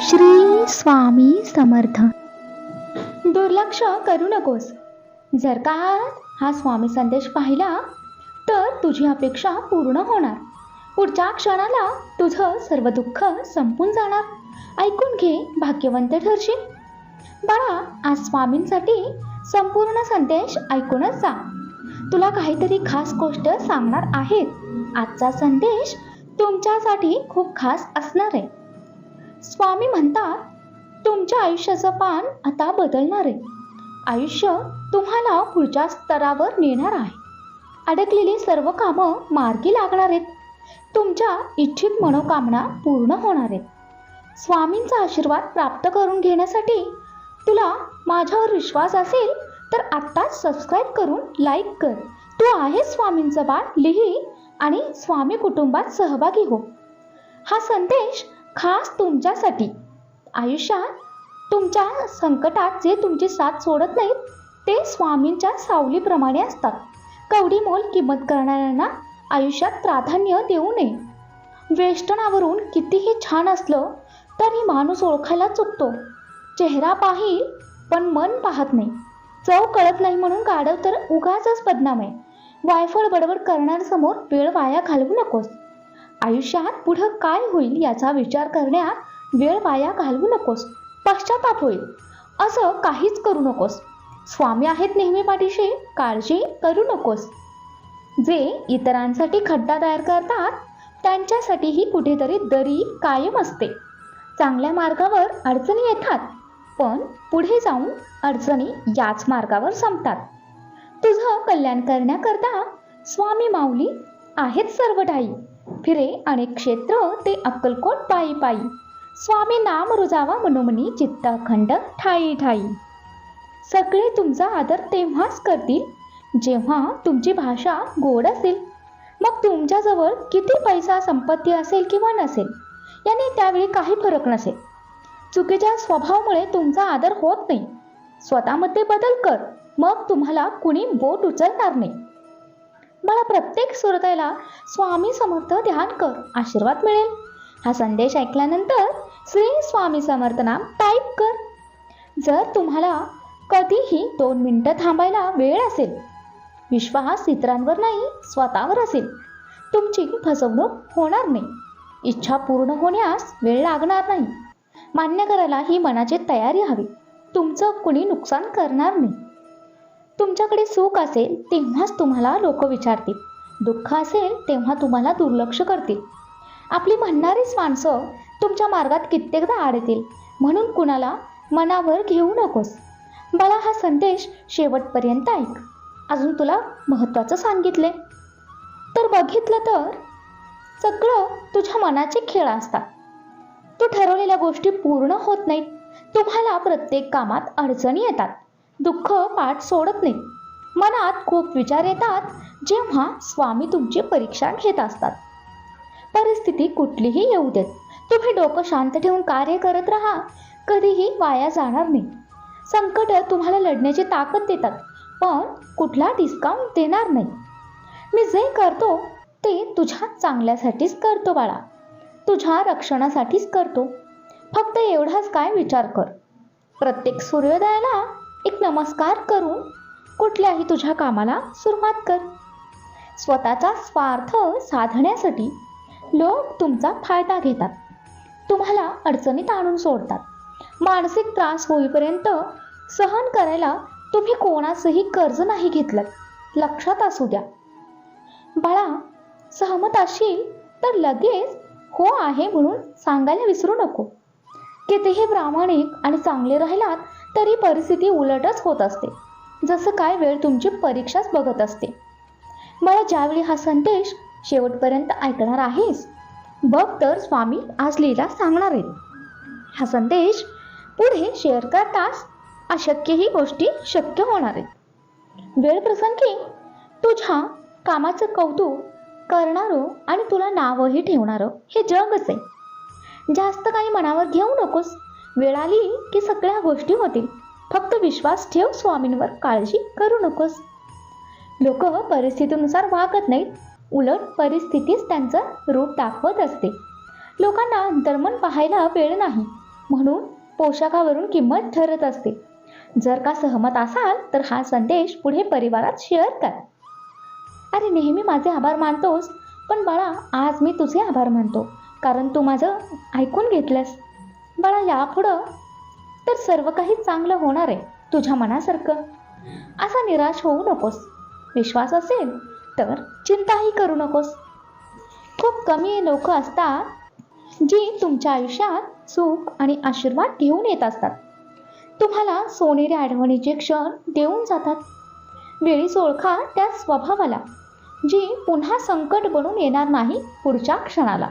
श्री स्वामी समर्थ. दुर्लक्ष करू नकोस. जर का हा स्वामी संदेश पाहिला तर तुझी अपेक्षा पूर्ण होणार. पुढच्या क्षणाला तुझं सर्व दुःख संपून जाणार. ऐकून घे भाग्यवंत ठरशील बाळा आज स्वामींसाठी संपूर्ण संदेश ऐकूनच जा. तुला काहीतरी खास गोष्ट सांगणार आहेत आजचा संदेश तुमच्यासाठी खूप खास असणार आहे. स्वामी म्हणतात तुमच्या आयुष्याचं पान आता बदलणार आहे. आयुष्य तुम्हाला पुढच्या स्तरावर नेणार आहे. अडकलेली सर्व कामं मार्गी लागणार आहेत. तुमच्या इच्छित मनोकामना पूर्ण होणार आहेत. स्वामींचा आशीर्वाद प्राप्त करून घेण्यासाठी तुला माझ्यावर विश्वास असेल तर आत्ताच सबस्क्राईब करून लाईक कर. तू आहे स्वामींचं बाळ लिही आणि स्वामी कुटुंबात सहभागी हो. हा संदेश खास तुमच्यासाठी. आयुष्यात तुमच्या संकटात जे तुमची साथ सोडत नाहीत ते स्वामींच्या सावलीप्रमाणे असतात. कवडी मोल किंमत करणाऱ्यांना आयुष्यात प्राधान्य देऊ नये. वेष्टनावरून कितीही छान असलं तरी माणूस ओळखायला चुकतो. चेहरा पाहिल पण मन पाहत नाही. चव कळत नाही म्हणून गाडव तर उगाच बदनाम आहे. वायफळ बडबड करणाऱ्यासमोर वेळ वाया घालवू नकोस. आयुष्यात पुढं काय होईल याचा विचार करण्यात वेळ वाया घालवू नकोस. पश्चाताप होईल. असं काहीच करू नकोस. स्वामी आहेत नेहमी पाठीशी. काळजी करू नकोस. जे इतरांसाठी खड्डा तयार करतात त्यांच्यासाठीही कुठेतरी दरी कायम असते. चांगल्या मार्गावर अडचणी येतात पण पुढे जाऊन अडचणी याच मार्गावर संपतात. तुझं कल्याण करण्याकरता स्वामी माऊली आहेत सर्व ठाई फिरे अनेक क्षेत्र ते अक्कलकोट पायी पायी. स्वामी नाम रुजावा मनोमनी चित्ताखंड ठाई ठाई. सगळे तुमचा आदर तेव्हाच करतील जेव्हा तुमची भाषा गोड असेल. मग तुमच्याजवळ किती पैसा संपत्ती असेल किंवा नसेल याने त्यावेळी काही फरक नसेल. चुकीच्या स्वभावामुळे तुमचा आदर होत नाही. स्वतःमध्ये बदल कर मग तुम्हाला कुणी बोट उचलणार नाही. मला प्रत्येक सुरतेला स्वामी समर्थ ध्यान कर आशीर्वाद मिळेल. हा संदेश ऐकल्यानंतर श्री स्वामी समर्थ नाम टाईप कर. जर तुम्हाला कधीही दोन मिनटं थांबायला वेळ असेल विश्वास इतरांवर नाही स्वतःवर असेल तुमची फसवणूक होणार नाही. इच्छा पूर्ण होण्यास वेळ लागणार नाही. मान्य करायला ही मनाची तयारी हवी. तुमचं कुणी नुकसान करणार नाही. तुमच्याकडे सुख असेल तेव्हाच तुम्हाला लोक विचारतील. दुःख असेल तेव्हा तुम्हाला दुर्लक्ष करतील. आपली म्हणणारीच माणसं तुमच्या मार्गात कित्येकदा आड येतील. म्हणून कुणाला मनावर घेऊ नकोस. मला हा संदेश शेवटपर्यंत ऐक. अजून तुला महत्त्वाचं सांगितले तर बघितलं तर सगळं तुझ्या मनाचे खेळ असतात. तू ठरवलेल्या गोष्टी पूर्ण होत नाहीत. तुम्हाला प्रत्येक कामात अडचणी येतात. दुःख पाठ सोडत नाही मनात खूप विचार येतात जेव्हा स्वामी तुमची परीक्षा घेत असतात. परिस्थिती कुठलीही येऊ देत. तुम्ही डोकं शांत ठेवून कार्य करत राहा. कधीही वाया जाणार नाही. संकट तुम्हाला लढण्याची ताकद देतात पण कुठला डिस्काउंट देणार नाही. मी जे करतो ते तुझ्या चांगल्यासाठीच करतो बाळा. तुझ्या रक्षणासाठीच करतो. फक्त एवढाच काय विचार कर. प्रत्येक सूर्योदयाला एक नमस्कार करून कुठल्याही तुझ्या कामाला सुरुवात कर. स्वतःचा स्वार्थ साधण्यासाठी लोक तुमचा फायदा घेतात. तुम्हाला अडचणीत आणून सोडतात. मानसिक त्रास होईपर्यंत सहन करायला तुम्ही कोणाचंही कर्ज नाही घेतलं लक्षात असू द्या. बाळा सहमत असशील तर लगेच हो आहे म्हणून सांगायला विसरू नको. कितीही प्रामाणिक आणि चांगले राहिलात तरी परिस्थिती उलटच होत असते. जसं काय वेळ तुमची परीक्षाच बघत असते. मला ज्यावेळी हा संदेश शेवटपर्यंत ऐकणार आहेस बघ तर स्वामी आज लीला सांगणार आहेत. हा संदेश पुढे शेअर करताच अशक्यही गोष्टी शक्य होणार आहेत. वेळ प्रसंगी तुझ्या कामाचं कौतुक करणारं आणि तुला नावही ठेवणारं हे जगच आहे. जास्त काही मनावर घेऊ नकोस. वेळ आली की सगळ्या गोष्टी होतील. फक्त विश्वास ठेव स्वामींवर काळजी करू नकोस. लोक परिस्थितीनुसार वागत नाहीत. उलट परिस्थितीच त्यांचं रूप दाखवत असते. लोकांना दर्मन पाहायला वेळ नाही. म्हणून पोशाखावरून किंमत ठरत असते. जर का सहमत असाल तर हा संदेश पुढे परिवारात शेअर कर. अरे नेहमी माझे आभार मानतोस. पण बाळा आज मी तुझे आभार मानतो. कारण तू माझं ऐकून घेतलंस. बाळा यापुढं तर सर्व काही चांगलं होणार आहे तुझ्या मनासारखं. असा निराश होऊ नकोस. विश्वास असेल तर चिंताही करू नकोस. खूप कमी लोक असतात जी तुमच्या आयुष्यात सुख आणि आशीर्वाद घेऊन येत असतात. तुम्हाला सोनेरी आठवणीचे क्षण देऊन जातात. वेळीच ओळखा त्या स्वभावाला जी पुन्हा संकट बनून येणार नाही पुढच्या क्षणाला.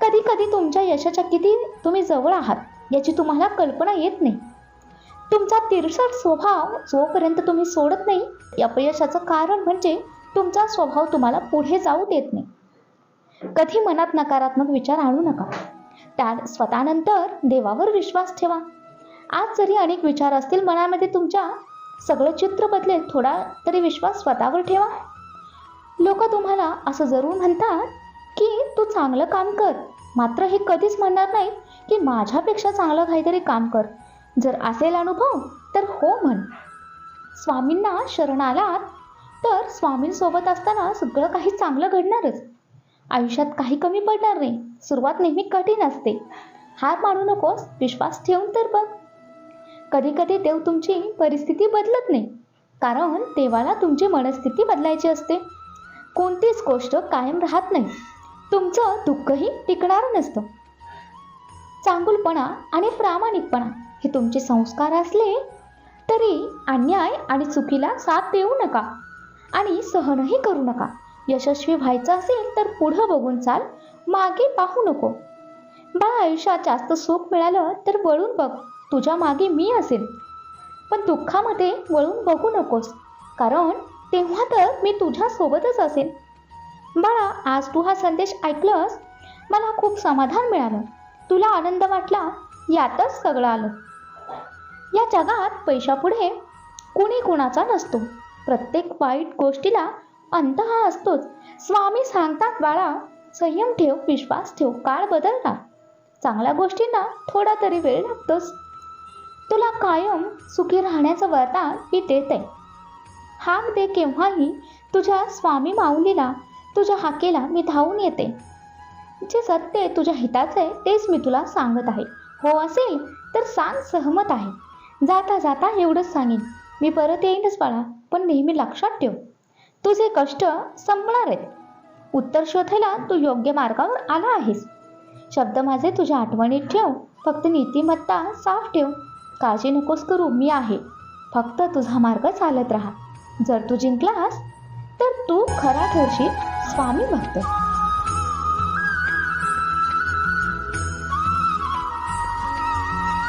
कधी कधी तुमच्या यशाच्या किती तुम्ही जवळ आहात. याची तुम्हाला कल्पना येत नाही. तुमचा तिरसट स्वभाव जोपर्यंत तुम्ही सोडत नाही अपयशाचं कारण म्हणजे तुमचा स्वभाव तुम्हाला पुढे जाऊ देत नाही. कधी मनात नकारात्मक विचार आणू नका. त्या स्वतःनंतर देवावर विश्वास ठेवा. आज जरी अनेक विचार असतील मनामध्ये तुमच्या सगळं चित्र बदलेल थोडा तरी विश्वास स्वतःवर ठेवा. लोक तुम्हाला असं जरूर म्हणतात की तू चांगलं काम कर. मात्र हे कधीच म्हणणार नाही की माझ्यापेक्षा चांगलं काहीतरी काम कर. जर असेल अनुभव तर हो म्हण. स्वामींना शरण आलात तर स्वामींसोबत असताना सगळं काही चांगलं घडणारच. आयुष्यात काही कमी पडणार नाही सुरुवात नेहमी कठीण असते. हार मानू नकोस विश्वास ठेवून तर बघ. कधी कधी देव तुमची परिस्थिती बदलत नाही कारण देवाला तुमची मनस्थिती बदलायची असते. कोणतीच गोष्ट कायम राहत नाही. तुमचं दुःखही टिकणार नसतं. चांगुलपणा आणि प्रामाणिकपणा हे तुमचे संस्कार असले तरी अन्याय आणि चुकीला साथ देऊ नका आणि सहनही करू नका. यशस्वी व्हायचं असेल तर पुढं बघून चाल मागे पाहू नको. बाळा आयुष्यात जास्त सुख मिळालं तर वळून बघ तुझ्या मागे मी असेल. पण दुःखामध्ये वळून बघू नकोस कारण तेव्हा तर मी तुझ्यासोबतच असेल. बाळा आज तू हा संदेश ऐकलंस? मला खूप समाधान मिळालं. तुला आनंद वाटला? यातच सगळं आलं. या जगात पैशापुढे कुणी कुणाचा नसतो. प्रत्येक वाईट गोष्टीला अंत हा असतोच. स्वामी सांगतात बाळा संयम ठेव विश्वास ठेव काळ बदलणार चांगल्या गोष्टींना थोडा तरी वेळ लागतोच. तुला कायम सुखी राहण्याचं वरदान ही देते. हाक दे केव्हाही तुझ्या स्वामी माऊलीला. तुझ्या हाकेला मी धावून येते. जे सत्य तुझ्या हिताचं आहे तेच मी तुला सांगत आहे. हो असेल तर सांग सहमत आहे. जाता जाता एवढंच सांगेन. मी परत येईनच बाळा पण नेहमी लक्षात ठेव. तुझे कष्ट संपणार आहेत. उत्तर शोधायला तू योग्य मार्गावर आला आहेस. शब्द माझे तुझ्या आठवणीत ठेव. फक्त नीतिमत्ता साफ ठेव. काळजी नकोस करू मी आहे. फक्त तुझा मार्ग चालत राहा. जर तू जिंकलास तर तू खरा ठरशील. स्वामी भक्त